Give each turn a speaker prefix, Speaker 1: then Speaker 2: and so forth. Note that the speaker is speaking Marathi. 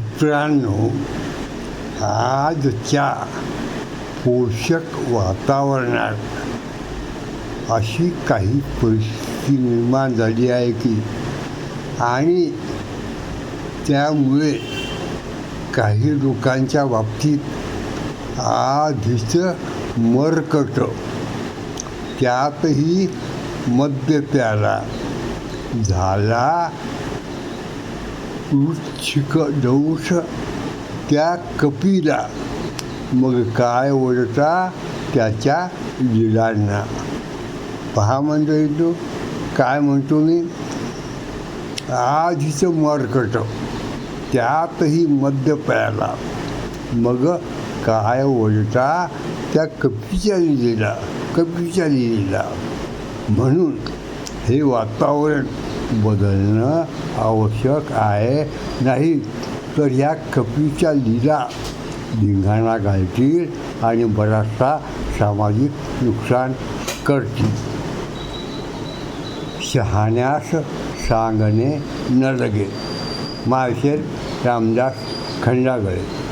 Speaker 1: मित्रांनो आजच्या पोषक वातावरणात अशी काही परिस्थिती निर्माण झाली आहे की आणि त्यामुळे काही लोकांच्या बाबतीत आधीच मरकट. त्यातही मद्य प्याला झाला वृच्छिक त्या कपीला मग काय ओढता त्याच्या लिलांना पहा म्हणतो येतो काय म्हणतो मी आधीचं मरकट त्यातही मद्य प्याला मग काय ओढता त्या कपीच्या लिहिलेला कपीच्या लिहिलेला म्हणून हे वातावरण बदलणं आवश्यक आहे. नाही तर ह्या कपीच्या लीला धिंगाणा घालतील आणि बराचसा सामाजिक नुकसान करतील. शहाण्यास सांगणे न लगे माळशेर रामदास खंडागळे.